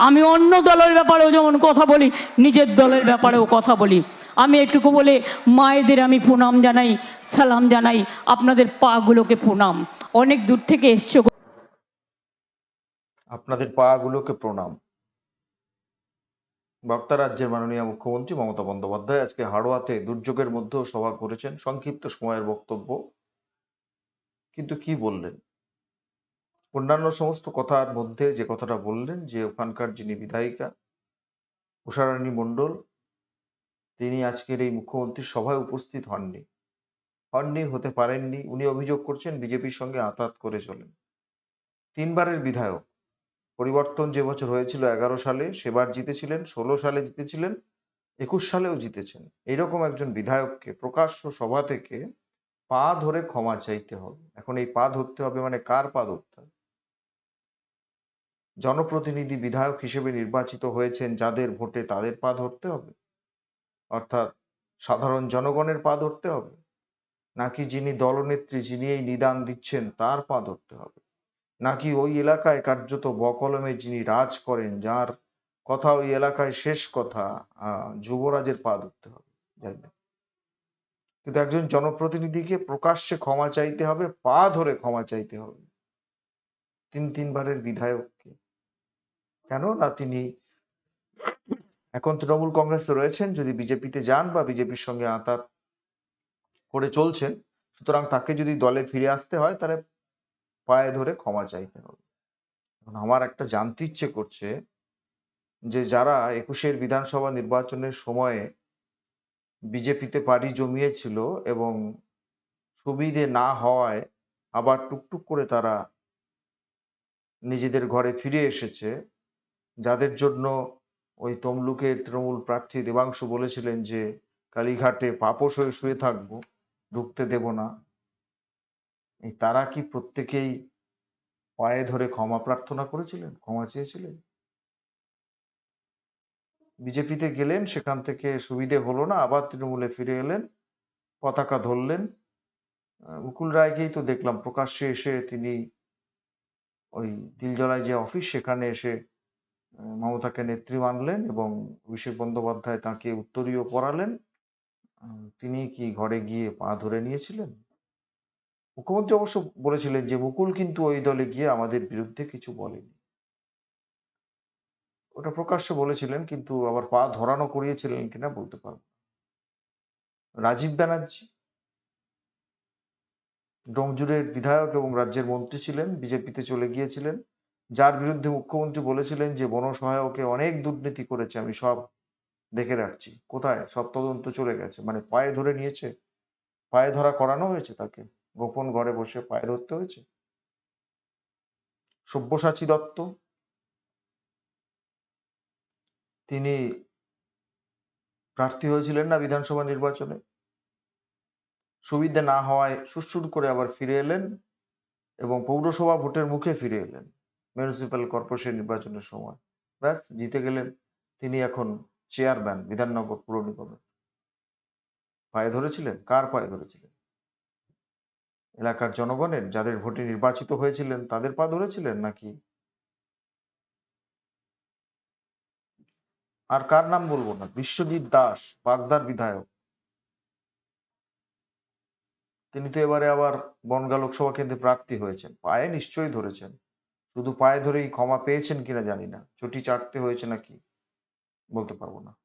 আমি অন্য দলের ব্যাপারেও যেমন কথা বলি, নিজের দলের ব্যাপারেও কথা বলি। আমি একটুকু বলে মায়েদের আমি প্রণাম জানাই, সালাম জানাই, আপনাদের পাগুলোকে প্রণাম। অনেক দূর থেকে এসছো আপনাদের পাগুলোকে প্রণাম। বক্তা রাজ্যের মাননীয় মুখ্যমন্ত্রী মমতা বন্দ্যোপাধ্যায় আজকে হাড়োয়াতে দুর্যোগের মধ্যেও সভা করেছেন। সংক্ষিপ্ত সময়ের বক্তব্য। কিন্তু কি বললেন? অন্যান্য সমস্ত কথার মধ্যে যে কথাটা বললেন, যে ওখানকার যিনি বিধায়িকা, উষারানী মণ্ডল, তিনি আজকের এই মুখ্যমন্ত্রীর সভায় উপস্থিত হননি। হননি, হতে পারেননি, উনি অভিযোগ করছেন বিজেপির সঙ্গে আতাত করে চলেন। তিনবারের বিধায়ক, পরিবর্তন যে বছর হয়েছিল এগারো সালে, সেবার জিতেছিলেন, ষোলো সালে জিতেছিলেন, একুশ সালেও জিতেছেন। এইরকম একজন বিধায়ককে প্রকাশ্য সভা থেকে পা ধরে ক্ষমা চাইতে হবে। এখন এই পা ধরতে হবে মানে কার পা ধরতে হবে? জনপ্রতিনিধি বিধায়ক হিসেবে নির্বাচিত হয়েছেন যাদের ভোটে তাদের পা ধরতে হবে। অর্থাৎ সাধারণ জনগণের পা ধরতে হবে। নাকি যিনি দলনেত্রী যিনি এই নিদান দিচ্ছেন তার পা ধরতে হবে। নাকি ওই এলাকায় কার্যত বকলমে যিনি রাজ করেন, যার কথা ওই এলাকায় শেষ কথা যুবরাজের পা ধরতে হবে। কিন্তু একজন জনপ্রতিনিধিকে প্রকাশ্যে ক্ষমা চাইতে হবে, পা ধরে ক্ষমা চাইতে হবে। তিন তিনবারের বিধায়ককে। কেন? না, তিনি এখন তৃণমূল কংগ্রেসে রয়েছেন। যদি বিজেপিতে যান বা বিজেপির সঙ্গে আতাত করে চলছেন, সুতরাং তাকে যদি দলে ফিরে আসতে হয়, তাহলে পায়ে ধরে ক্ষমা চাইতে হবে। এখন আমার একটা জানতে ইচ্ছে করছে যে, যারা একুশের বিধানসভা নির্বাচনের সময়ে বিজেপিতে পাড়ি জমিয়েছিল এবং সুবিধে না হওয়ায় আবার টুকটুক করে তারা নিজেদের ঘরে ফিরে এসেছে যাদের জন্য ওই তমলুকের তৃণমূল প্রার্থী দেবাংশু বলেছিলেন যে, কালীঘাটে পাপোশ হয়ে শুয়ে থাকব, ঢুকতে দেব না। এই তারা কি প্রত্যেকেই পায়ে ধরে ক্ষমা প্রার্থনা করেছিলেন? ক্ষমা চেয়েছিলেন? বিজেপিতে গেলেন, সেখান থেকে সুবিধে হলো না, আবার তৃণমূলে ফিরে এলেন, পতাকা ধরলেন। মুকুল রায়কেই তো দেখলাম, প্রকাশ্যে এসে তিনি ওই দিলজলায় যে অফিস, সেখানে এসে মমতাকে নেত্রী মানলেন এবং অভিষেক বন্দ্যোপাধ্যায় তাকে উত্তরীয় পড়ালেন তিনি কি ঘরে গিয়ে পা ধরে নিয়েছিলেন? মুখ্যমন্ত্রী অবশ্য বলেছিলেন যে, মুকুল কিন্তু ওই দলে গিয়ে আমাদের বিরুদ্ধে কিছু বলেনি। ওটা প্রকাশ্যে বলেছিলেন, কিন্তু আবার পা ধরানো করিয়েছিলেন কিনা বলতে পারব রাজীব ব্যানার্জি ডোমজুরের বিধায়ক এবং রাজ্যের মন্ত্রী ছিলেন, বিজেপিতে চলে গিয়েছিলেন। যার বিরুদ্ধে মুখ্যমন্ত্রী বলেছিলেন যে বনসহায়কে অনেক দুর্নীতি করেছে, আমি সব দেখে রাখছি। কোথায়? সব তদন্ত চলে গেছে। মানে পায়ে ধরে নিয়েছে? পায়ে ধরা করানো হয়েছে তাকে? গোপন ঘরে বসে পায়ে ধরতে হয়েছে? সব্যসাচী দত্ত? তিনি প্রার্থী হয়েছিলেন না বিধানসভা নির্বাচনে? সুবিধা না হওয়ায় সুরসুর করে আবার ফিরে এলেন এবং পৌরসভা ভোটের মুখে ফিরে এলেন। মিউনিসিপ্যাল কর্পোরেশন নির্বাচনের সময়। ব্যাস, জিতে গেলেন তিনি এখন চেয়ারম্যান বিধাননগর পুর নিগমের পায়ে ধরেছিলেন? কার পায়ে ধরেছিলেন? এলাকার জনগণের, যাদের ভোটে নির্বাচিত হয়েছিলেন, তাদের পা ধরেছিলেন নাকি? আর কার নাম বলব না? বিশ্বজিৎ দাস, বাগদার বিধায়ক। তিনি তো এবারে আবার বনগা লোকসভা কেন্দ্রে প্রার্থী হয়েছেন। পায়ে নিশ্চয়ই ধরেছেন। শুধু পায়ে ধরেই ক্ষমা পেয়েছেন কিনা জানি না। চটি চাটতে হয়েছে নাকি? বলতে পারব না।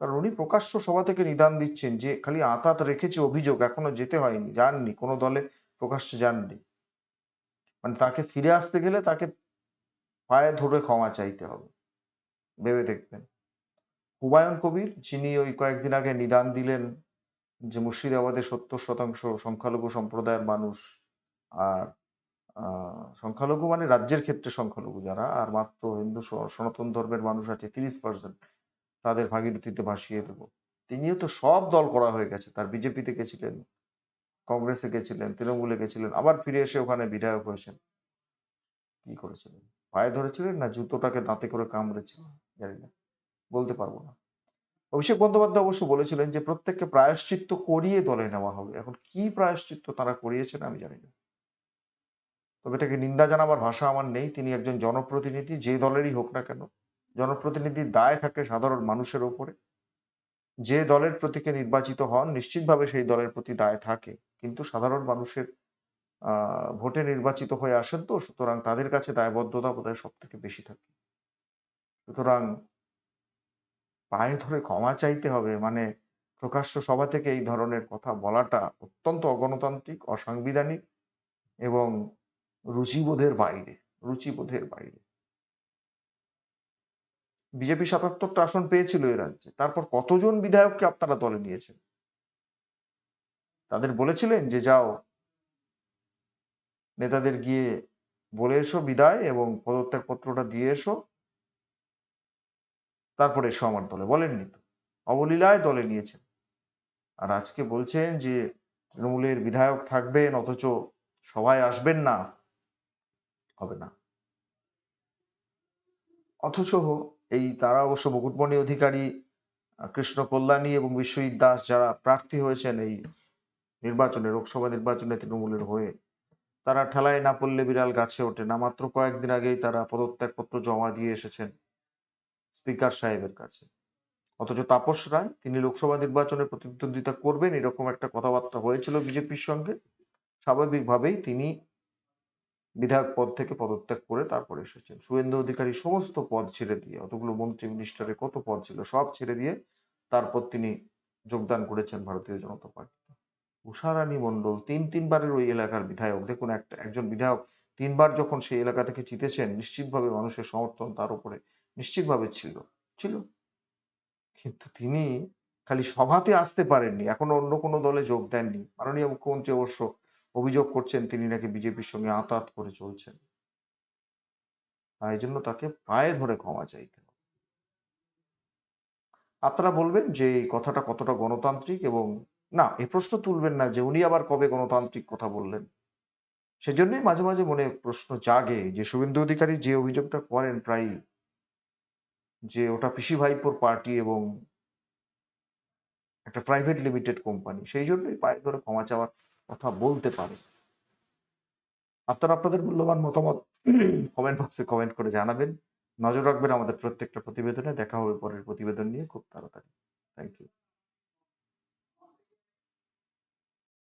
কারণ উনি প্রকাশ্য সভা থেকে নিদান দিচ্ছেন যে, খালি আতাত রেখেছে অভিযোগ, এখনও যেতে হয়নি, যাননি, কোনো দলে প্রকাশ্যে যাননি। মানে তাকে ফিরে আসতে গেলে তাকে পায়ে ধরে ক্ষমা চাইতে হবে। ভেবে দেখবেন। হুমায়ুন কবির, যিনি ওই কয়েকদিন আগে নিদান দিলেন যে, মুর্শিদাবাদে সত্তর শতাংশ সংখ্যালঘু সম্প্রদায়ের মানুষ আর সংখ্যালঘু মানে রাজ্যের ক্ষেত্রে সংখ্যালঘু যারা, আর মাত্র হিন্দু সনাতন ধর্মের মানুষ আছে তিরিশ পার্সেন্ট তাদের ভাগীরথীতে ভাসিয়ে দেবো। তিনিও তো সব দল করা হয়ে গেছে, তার বিজেপিতে গেছিলেন, কংগ্রেসে গেছিলেন, তৃণমূলে গেছিলেন, আবার ফিরে এসে ওখানে বিধায়ক হয়েছেন। কি করেছিলেন? পায়ে ধরেছিলেন না জুতোটাকে দাঁতে করে কামড়েছিলেন? জানি না, বলতে পারব না। অভিষেক বন্দ্যোপাধ্যায় অবশ্য বলেছিলেন যে প্রত্যেককে প্রায়শ্চিত্ত করিয়ে দলে নেওয়া হবে। এখন কি প্রায়শ্চিত্ত তারা করিয়েছেন আমি জানি না। তবে এটাকে নিন্দা জানাবার ভাষা আমার নেই। তিনি একজন জনপ্রতিনিধি, যে দলেরই হোক না কেন। জনপ্রতিনিধির দায় থাকে সাধারণ মানুষের ওপরে। যে দলের প্রতীকে নির্বাচিত হন, নিশ্চিতভাবে সেই দলের প্রতি দায় থাকে। কিন্তু সাধারণ মানুষের ভোটে নির্বাচিত হয়ে আসেন তো, সুতরাং তাদের কাছে দায়বদ্ধতা বোধহয় সব থেকে বেশি থাকে। সুতরাং পায়ে ধরে ক্ষমা চাইতে হবে মানে প্রকাশ্য সভা থেকে এই ধরনের কথা বলাটা অত্যন্ত অগণতান্ত্রিক, অসাংবিধানিক এবং রুচিবোধের বাইরে রুচিবোধের বাইরে। বিজেপি সাতাত্তরটা আসন পেয়েছিল এ রাজ্যে। তারপর কতজন বিধায়ককে আপনারা দলে নিয়েছেন? তাদের বলেছিলেন যে, যাও, নেতাদের গিয়ে বলে এসো বিদায় এবং পদত্যাগ পত্রটা দিয়ে এসো। তারপরে এসো আমার দলে। বলেননি তো। অবলীলায় দলে নিয়েছেন। আর আজকে বলছেন যে, তৃণমূলের বিধায়ক থাকবেন, অথচ সবাই আসবেন না। হবে না। অথচ এই তারা অবশ্য মুকুটমণি অধিকারী, কৃষ্ণ কল্যাণী এবং বিশ্বজিৎ দাস যারা প্রার্থী হয়েছেন এই নির্বাচনে, লোকসভা নির্বাচনে তৃণমূলের হয়ে, তারা ঠেলায় না পড়লে বিড়াল গাছে ওঠে না। মাত্র কয়েকদিন আগেই তারা পদত্যাগপত্র জমা দিয়ে এসেছেন স্পিকার সাহেবের কাছে। অথচ তাপস রায়, তিনি লোকসভা নির্বাচনে প্রতিদ্বন্দ্বিতা করবেন এরকম একটা কথাবার্তা হয়েছিল বিজেপির সঙ্গে। স্বাভাবিকভাবেই তিনি বিধায়ক পদ থেকে পদত্যাগ করে তারপরে এসেছেন। শুভেন্দু অধিকারী সমস্ত পদ ছেড়ে দিয়ে, অতগুলো মন্ত্রী মিনিস্টারের কত পদ ছিল সব ছেড়ে দিয়ে তারপর তিনি যোগদান করেছেন ভারতীয় জনতা পার্টিতে। উষারানী মণ্ডল তিন তিনবারের ওই এলাকার বিধায়ক। দেখুন একটা, একজন বিধায়ক তিনবার যখন সেই এলাকা থেকে জিতেছেন, নিশ্চিতভাবে মানুষের সমর্থন তার উপরে নিশ্চিতভাবে ছিল। ছিল। কিন্তু তিনি খালি সভাতে আসতে পারেননি। এখনও অন্য কোনো দলে যোগ দেননি। মাননীয় মুখ্যমন্ত্রী অবশ্য অভিযোগ করছেন তিনি নাকি বিজেপির সঙ্গে আতাত করে চলছেন। তাই জন্য তাকে পায়ে ধরে ক্ষমা চাইতে হবে। আপনারা বলবেন যে এই কথাটা কতটা গণতান্ত্রিক এবং না, এ প্রশ্ন তুলবেন না যে উনি আবার কবে গণতান্ত্রিক কথা বললেন। সেজন্যই মাঝে মাঝে মনে প্রশ্ন জাগে যে শুভেন্দু অধিকারী যে অভিযোগটা করেন প্রায়ই যে ওটা পিসি ভাইপোর পার্টি এবং একটা প্রাইভেট লিমিটেড কোম্পানি, সেই জন্যই পায়ে ধরে ক্ষমা চাওয়ার কথা বলতে পারে। আপনারা আপনাদের মূল্যবান মতামত কমেন্ট বক্সে কমেন্ট করে জানাবেন। নজর রাখবেন আমাদের প্রত্যেকটা প্রতিবেদনে। দেখা হবে পরের প্রতিবেদন নিয়ে খুব তাড়াতাড়ি। Thank you